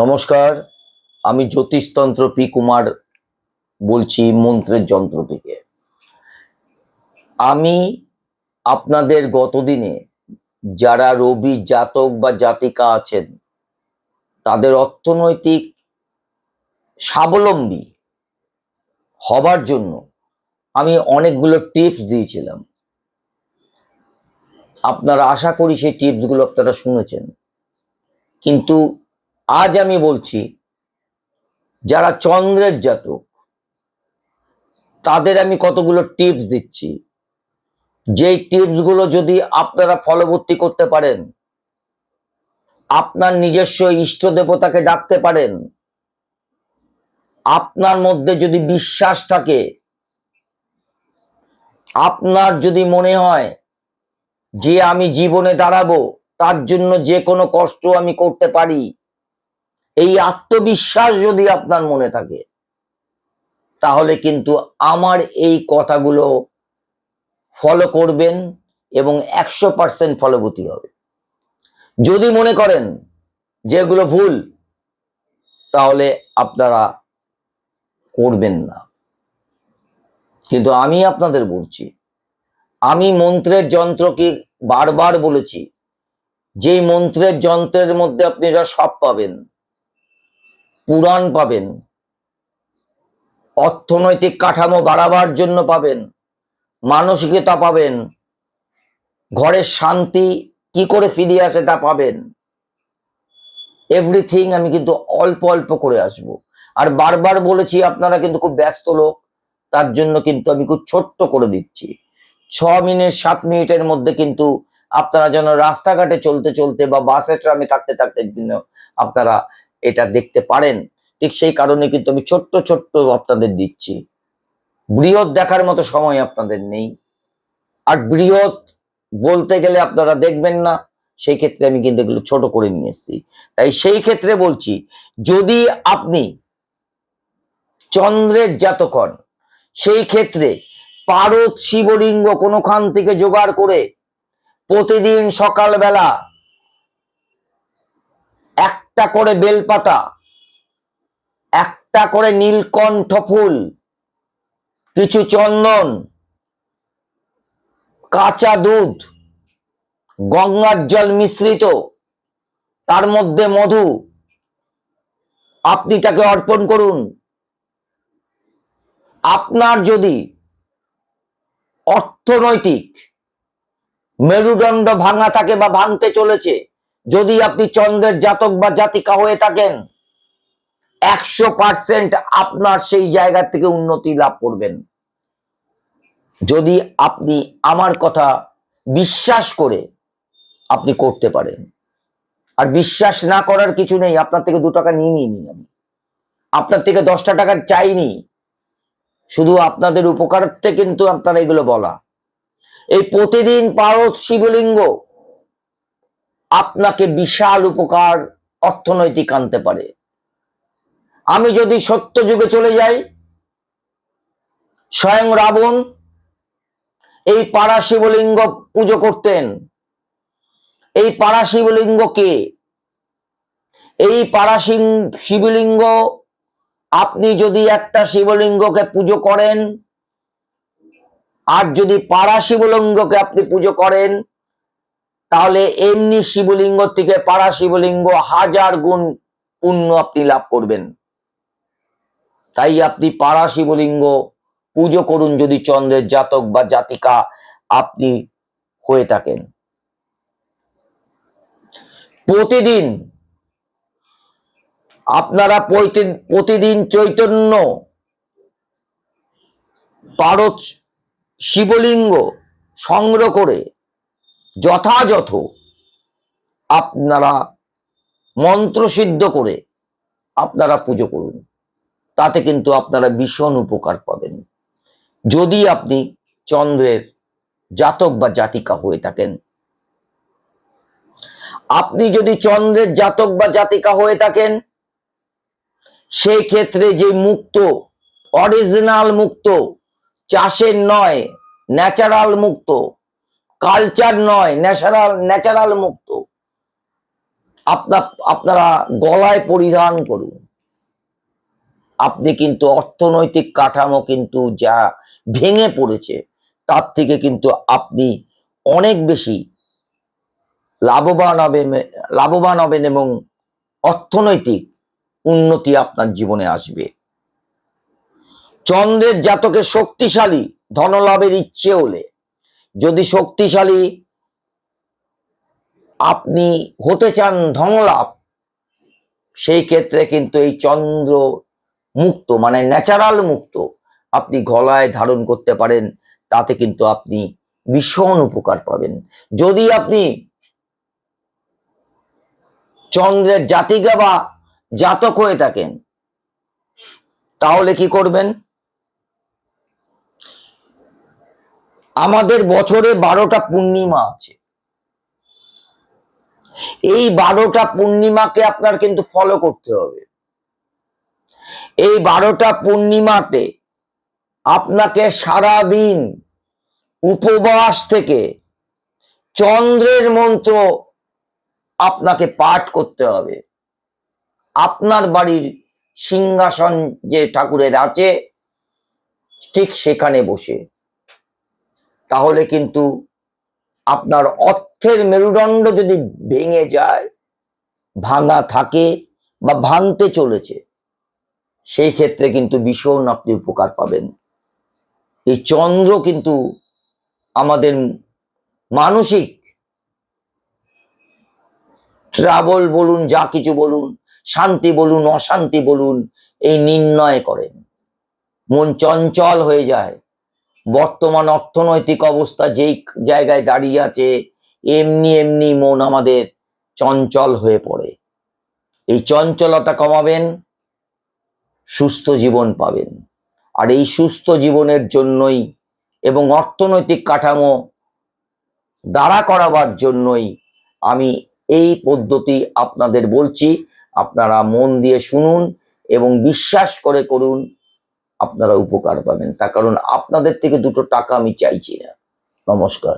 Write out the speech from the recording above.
নমস্কার, আমি জ্যোতিষতন্ত্র পি কুমার বলছি মন্ত্রের যন্ত্র থেকে। আমি আপনাদের গতদিনে যারা রবি জাতক বা জাতিকা আছেন, তাদের অর্থনৈতিক স্বাবলম্বী হবার জন্য আমি অনেকগুলো টিপস দিয়েছিলাম। আপনারা আশা করি সেই টিপসগুলো আপনারা শুনেছেন। কিন্তু আজ আমি বলছি, যারা চন্দ্রের জাতক, তাদের আমি কতগুলো টিপস দিচ্ছি। যেই টিপসগুলো যদি আপনারা ফলবর্তী করতে পারেন, আপনার নিজস্ব ইষ্ট দেবতাকে ডাকতে পারেন, আপনার মধ্যে যদি বিশ্বাস থাকে, আপনার যদি মনে হয় যে আমি জীবনে দাঁড়াবো, তার জন্য যে কোনো কষ্ট আমি করতে পারি এই আত্মবিশ্বাস যদি আপনার মনে থাকে, তাহলে কিন্তু আমার এই কথাগুলো ফলো করবেন এবং একশো পার্সেন্ট ফলবতী হবে। যদি মনে করেন যেগুলো ভুল, তাহলে আপনারা করবেন না। কিন্তু আমি আপনাদের বলছি, আমি মন্ত্রের যন্ত্রকে বারবার বলেছি, যেই মন্ত্রের যন্ত্রের মধ্যে আপনি যা সব পাবেন পুরাণ পাবেন। অর্থনৈতিক কাঠামো বাড়াবার জন্য পাবেন। মানসিকতা পাবেন। ঘরের শান্তি কি করে ফিরিয়ে আসে তা পাবেন। এভরিথিং আমি কিন্তু অল্প অল্প করে আসব। আর বারবার বলেছি, আপনারা কিন্তু খুব ব্যস্ত লোক, তার জন্য কিন্তু আমি খুব ছোট্ট করে দিচ্ছি। ছ মিনিট, সাত মিনিটের মধ্যে কিন্তু আপনারা যেন রাস্তাঘাটে চলতে চলতে বা বাসে ট্রামে থাকতে থাকতে জন্য আপনারা এটা দেখতে পারেন, ঠিক সেই কারণে কিন্তু আমি ছোট্ট ছোট্ট আপনাদের দিচ্ছি। বৃহৎ দেখার মতো সময় আপনাদের নেই। আর বৃহৎ বলতে গেলে আপনারা দেখবেন না, সেই ক্ষেত্রে আমি কিন্তু এগুলো ছোট করে নিয়ে এসেছি। তাই সেই ক্ষেত্রে বলছি, যদি আপনি চন্দ্রের জাতক হন সেই ক্ষেত্রে পারদ শিবলিঙ্গ কোনোখান থেকে জোগাড় করে প্রতিদিন সকালবেলা একটা করে বেলপাতা, একটা করে নীলকণ্ঠ ফুল, কিছু চন্দন, কাঁচা দুধ, গঙ্গার জল মিশ্রিত, তার মধ্যে মধু। আপনি তাকে অর্পণ করুন। আপনার যদি অর্থনৈতিক মেরুদণ্ড ভাঙা থাকে বা ভাঙতে চলেছে যদি আপনি চন্দ্রের জাতক বা জাতিকা হয়ে থাকেন, একশো পার্সেন্ট আপনার সেই জায়গা থেকে উন্নতি লাভ করবেন। যদি আপনি আমার কথা বিশ্বাস করে আপনি করতে পারেন। আর বিশ্বাস না করার কিছু নেই, আপনার থেকে দু টাকা নিয়ে নিইনি আমি। আপনার থেকে দশটা টাকা চাইনি। শুধু আপনাদের উপকারার্থে কিন্তু আপনারা এগুলো বলা। এই প্রতিদিন পারদ শিবলিঙ্গ আপনাকে বিশাল উপকার অর্থনৈতিক আনতে পারে। আমি যদি সত্য যুগে চলে যাই, স্বয়ং রাবণ এই পাড়া শিবলিঙ্গ পুজো করতেন। এই পাড়া শিবলিঙ্গ কে? এই পাড়া শিবলিঙ্গ আপনি যদি একটা শিবলিঙ্গকে পুজো করেন, আর যদি পাড়া শিবলিঙ্গকে আপনি পুজো করেন তাহলে এমনি শিবলিঙ্গ থেকে পাড়া শিবলিঙ্গ হাজার গুণ পুণ্য আপনি লাভ করবেন। তাই আপনি পাড়া শিবলিঙ্গ পুজো করুন যদি চন্দ্রের জাতক বা জাতিকা আপনি হয়ে থাকেন। প্রতিদিন আপনারা প্রতিদিন চৈতন্য, পারদ, শিবলিঙ্গ সংগ্রহ করে যথাযথ আপনারা মন্ত্রসিদ্ধ করে আপনারা পুজো করুন। তাতে কিন্তু আপনারা ভীষণ উপকার পাবেন। যদি আপনি চন্দ্রের জাতক বা জাতিকা হয়ে থাকেন, আপনি যদি চন্দ্রের জাতক বা জাতিকা হয়ে থাকেন সেই ক্ষেত্রে যে মুক্ত অরিজিনাল মুক্ত, চাষের নয় ন্যাচারাল মুক্ত কালচার নয়, ন্যাচারাল ন্যাচারাল মুক্ত। আপনার আপনারা গলায় পরিধান করুন। আপনি কিন্তু অর্থনৈতিক কাঠামো কিন্তু যা ভেঙে পড়েছে, তার থেকে কিন্তু আপনি অনেক বেশি লাভবান হবেন লাভবান হবেন এবং অর্থনৈতিক উন্নতি আপনার জীবনে আসবে। চন্দ্রের জাতকে শক্তিশালী, ধনলাভের ইচ্ছে হলে। যদি শক্তিশালী আপনি হতে চান ধনলাভ, সেই ক্ষেত্রে কিন্তু এই চন্দ্র মুক্ত মানে ন্যাচারাল মুক্ত, আপনি গলায় ধারণ করতে পারেন, তাতে কিন্তু আপনি ভীষণ উপকার পাবেন। যদি আপনি চন্দ্রের জাতিকা বা জাতক হয়ে থাকেন, তাহলে কি করবেন? আমাদের বছরে বারোটা পূর্ণিমা আছে। এই বারোটা পূর্ণিমাকে আপনার কিন্তু ফলো করতে হবে। এই বারোটা পূর্ণিমাতে আপনাকে সারা দিন উপবাস থেকে চন্দ্রের মন্ত্র আপনাকে পাঠ করতে হবে। আপনার বাড়ির সিংহাসন যে ঠাকুরের আছে, ঠিক সেখানে বসে। তাহলে কিন্তু আপনার অর্থের মেরুদণ্ড যদি ভেঙে যায়, ভাঙা থাকে বা ভাঙতে চলেছে, সেই ক্ষেত্রে কিন্তু ভীষণ আপনি উপকার পাবেন। এই চন্দ্র কিন্তু আমাদের মানসিক ট্রাবল বলুন, যা কিছু বলুন, শান্তি বলুন, অশান্তি বলুন, এই নির্ণয় করেন। মন চঞ্চল হয়ে যায়। বর্তমান অর্থনৈতিক অবস্থা যেই জায়গায় দাঁড়িয়ে আছে, এমনি এমনি মন আমাদের চঞ্চল হয়ে পড়ে। এই চঞ্চলতা কমাবেন, সুস্থ জীবন পাবেন। আর এই সুস্থ জীবনের জন্যই এবং অর্থনৈতিক কাঠামো দাঁড়া করাবার জন্যই আমি এই পদ্ধতি আপনাদের বলছি। আপনারা মন দিয়ে শুনুন এবং বিশ্বাস করে করুন। আপনারা উপকার পাবেন। তার কারণ আপনাদের থেকে দুটো টাকা আমি চাইছি না। নমস্কার।